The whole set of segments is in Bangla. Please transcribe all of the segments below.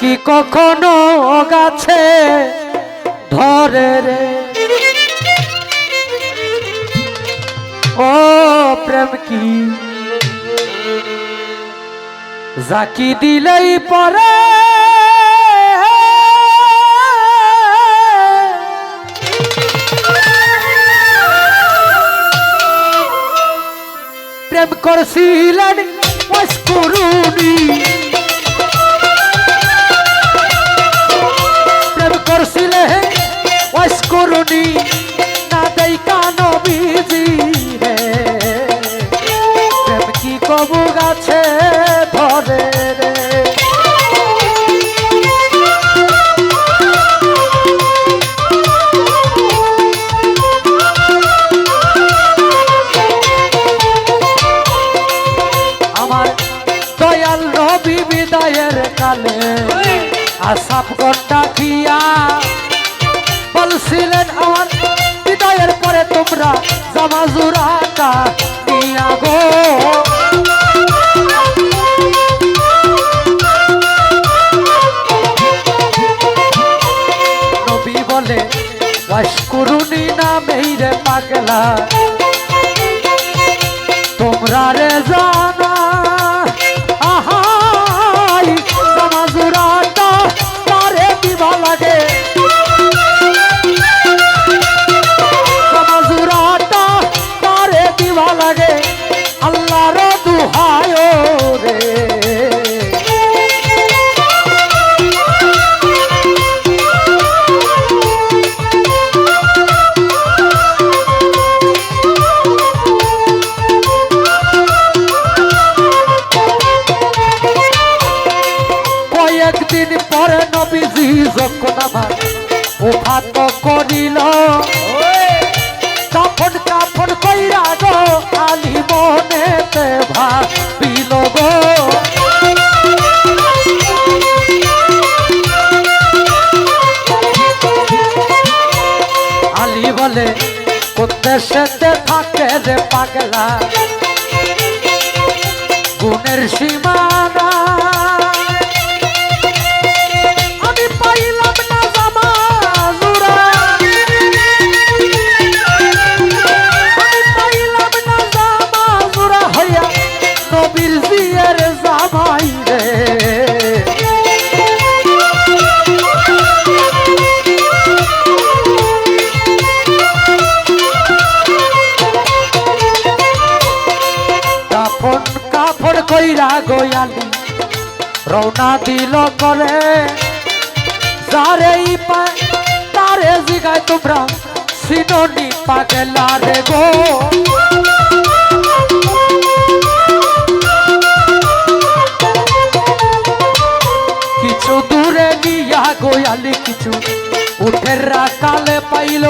কি কখনো গাছে ধরে রে? ও প্রেম কি? জাকি দিলেই পরে। প্রেম করছিলেন মস্করুনি। প্রেম দয়াল রবি বিদায়ের কালে। আসাপ গন্ডা খিয়া বলছিলেন আমার বিদায়ের পরে তোমরা জামাজুরাটা নিয়া গো। নবী বলে ওয়াশকুরুনি নামেই রে পাগলা? কোন থাকে রে পাগলা। গুণের সীমানা। আমি পাইলাম না জামাজুরা আমি পাইলাম না জামাজুরা হইয়া নবীর জিয়ের জামাই রওনা দিল করে। যারে পায়, তারে জিগায় তোমরা। সিননি পাগলা রে গো। কিছু দূরে নিয়া গয়ালি কিছু উঠের রাকালে পাইল।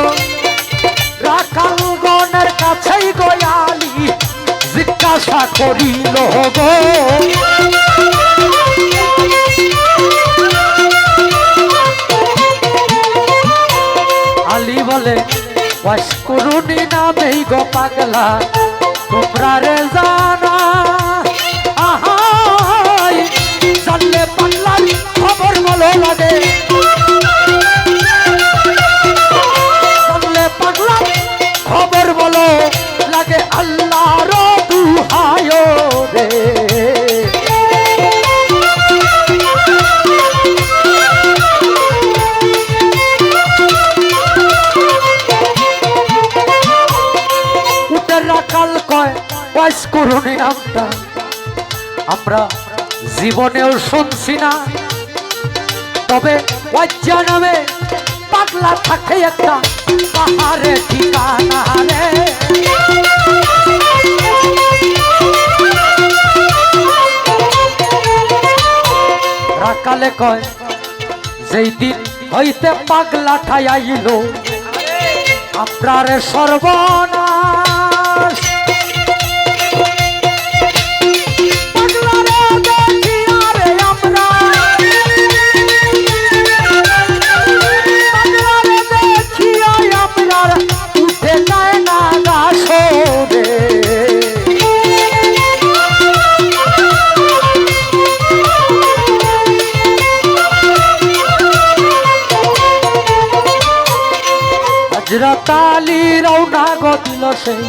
রাখাল গনের কাছেই গয়ালি জিজ্ঞাসা করিল গো আলী ওয়াশ ওয়াশকুরুনি নামেই গো পাগলা তোমরা রে জানা জীবনেও শুনছি না। তবে ওয়াজ্জা নামে পাগলা থাকে একটা পাহাড়ে ঠিকানা রে। রাকালে কয়, যেই দিন হইতে পাগলা ঠাইয়াইল আপনার সর্বনাশ সেই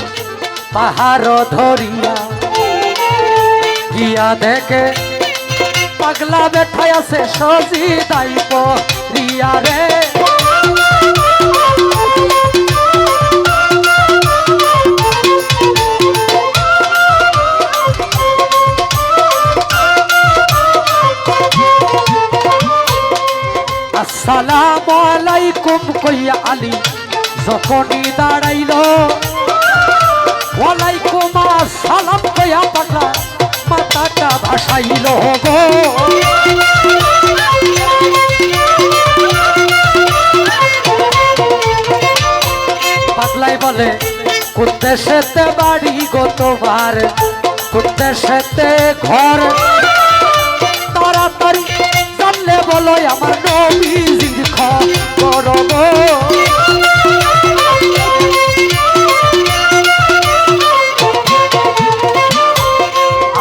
পাহাড় ধরিয়া গিয়া দেখে পাগলা বেঠাই আছে সজি দাইব রিয়া রে। আসসালামু আলাইকুম কইয়া আলী, যখনই দাঁড়াইল দেশেতে বাড়ি গো তোমার কোন দেশেতে ঘর। তাড়াতাড়ি জানলে বলো আমার নবীজির খবর। গো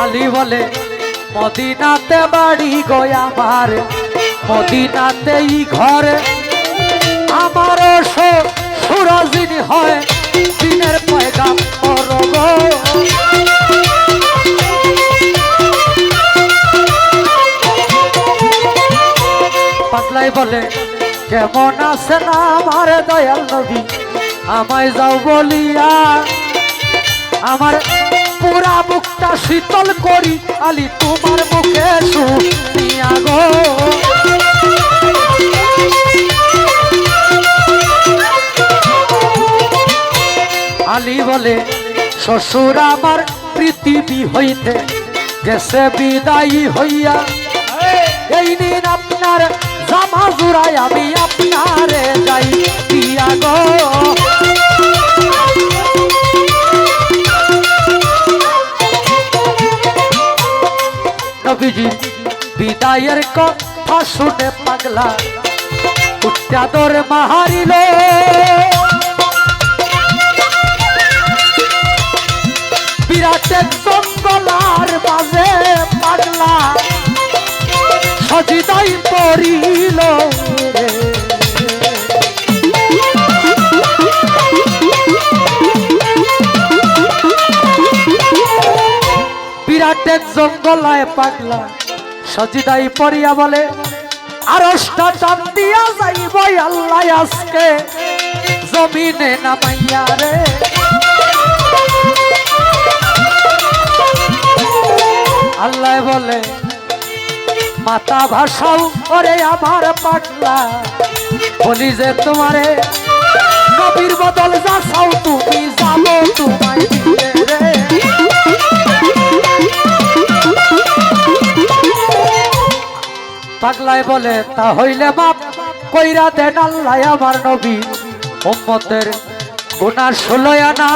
আলী বলে, মদিনাতে বাড়ি গো আমার, মদিনাতেই ঘর। আমার সুরজিন হয়, দিনের পাতলাই বলে, কেমন আছেন আমার দয়াল নবী? আমায় যাও বলিয়া আমার পুরা মুখটা শীতল করি, আলি তোমার মুখে শুনিয়া গো। আলী বলে শ্বশুর আমার পৃথিবী হইতে গেছে বিদায়ী হইয়া। এই দিন আপনার জামা জুড়াই আমি আপনারে যাই। দিয়া গো নবীজি, বিদায়ের কথা শুনে পাগলা। উচ্চাদর মাহারিল। জঙ্গলার মাঝে পাগলা। সজিদাই পড়িল রে। বিরাট এক জঙ্গলায় পাগলা। সজিদাই পড়িয়া বলে আরষ্টা টান দিয়া যাইব আল্লাহ আজকে। জমিনে নামাইয়া রে। আল্লাহ বলে, মাতা ভাষাও ওরে আমার পাগলা। বলি যে তোমারে নবীর বদল যা চাও তুমি যাব তোমায় পাগলায় বলে, তা হইলে বাপ কইরা দেন আল্লাহ আমার নবী। উম্মতের গুনার ষোলোয় আনা।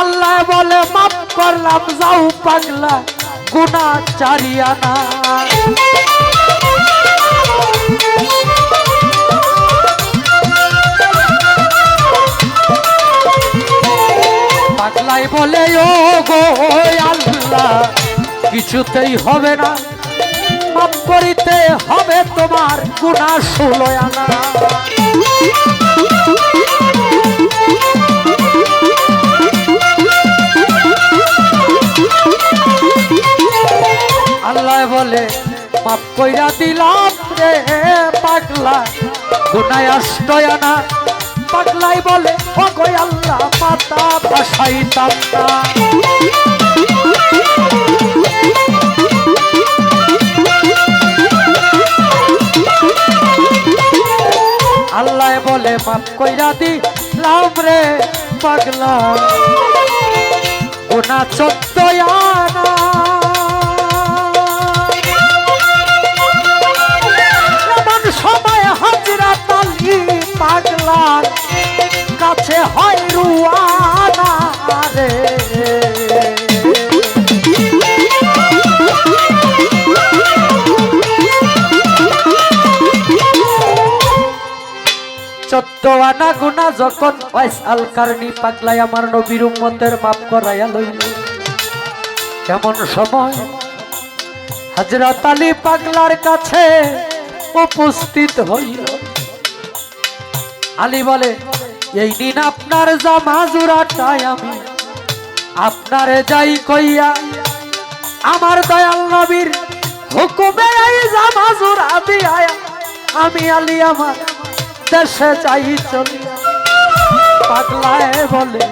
আল্লাহ বলে মাফ করলাম, যাও পাগলা গুনা চারিয়ানা পাগলাই বলে, ও গো, আল্লাহ, কিছুতেই হবে না। মাফ করিতে হবে তোমার গুণা ষোলো আনা বলে, মাফ কইরা দিলাম রে পাগলা। গুনায় না পাগলাই বলে ও গো আল্লাহ, মাতা ভাসাইতাম না। আল্লাহ বলে, মাফ কইরা দিলাম রে পাগলা। ওনা চত্বয়ানা চোদ্দ আনা গুনা যখন ওয়াইস আল কারণি পাগলাই আমার নবীর উম্মতের মাপ করাইয়া লইল। কেমন সময়? হজরত আলী পাগলার কাছে উপস্থিত হইল। আলী বলে, এই দিন আপনার জামা জোড়াটাই আমি। আপনারে যাই কইয়া, আমার দয়াল নবীর হুকুমে এই জামা জোড়া দিয়া আমি আলী আমার দেশে যাই চলিয়া পাগলায় বলে,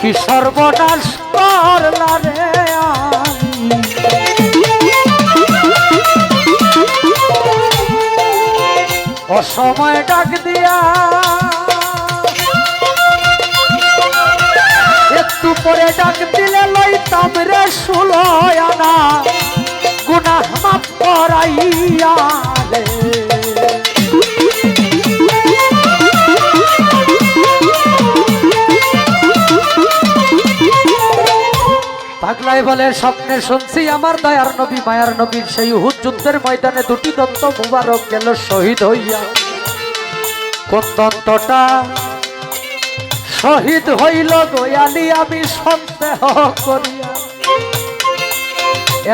কি সর্বনাশ করলা রে। অসময় ডাক দিয়া, একটু পরে ডাক দিলে লইতাম রে সুলয়ানা গুনাহ বলে স্বপ্নে শুনছি আমার দয়ার নবী মায়ার নবীর সেই হুদ যুদ্ধের ময়দানে দুটি দন্ত মুবারক গেল শহীদ হইয়া। কোন দন্তটা? শহীদ হইল দয়ালি আমি সন্দেহ করিয়া।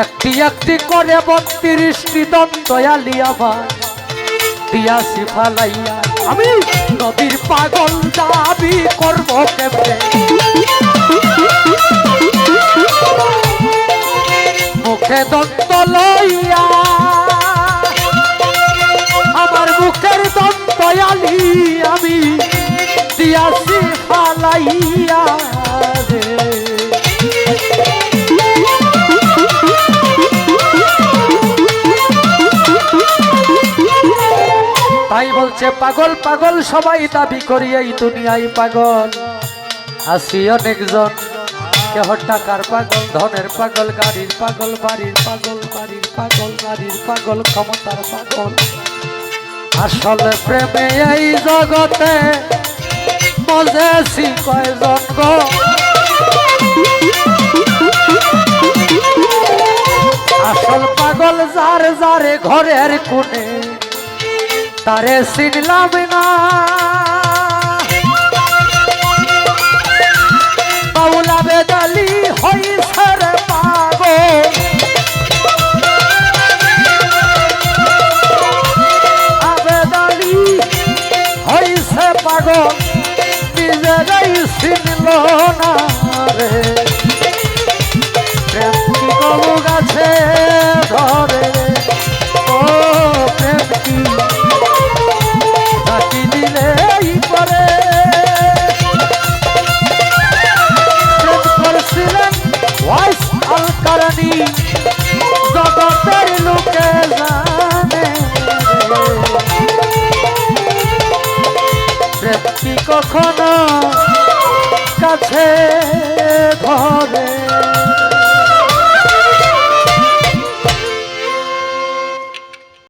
একটি একটি করে বত্রিশটি দন্তয়ালি আমার দিয়াছি ফালাইয়া আমি? নদীর পাগল দাবি করব কেমনে? দন্ত লইয়া, আমার মুখের দন্তয়ালি আমি দিয়াছি ফালাইয়া রে। তাই বলছে, পাগল পাগল, সবাই দাবি করি এই দুনিয়ায় পাগল। আসি অনেকজন। কেহ টাকার পাগল? ধনের পাগল, গাড়ির পাগল, বাড়ির পাগল বাড়ির পাগল গাড়ির পাগল, ক্ষমতার পাগল। আসলে প্রেমে এই জগতে মজেছি কয়জন গো? আসল পাগল যার যারে ঘরের কোণে, তারে চিনলাম না। বাউলা বেদালি হইছে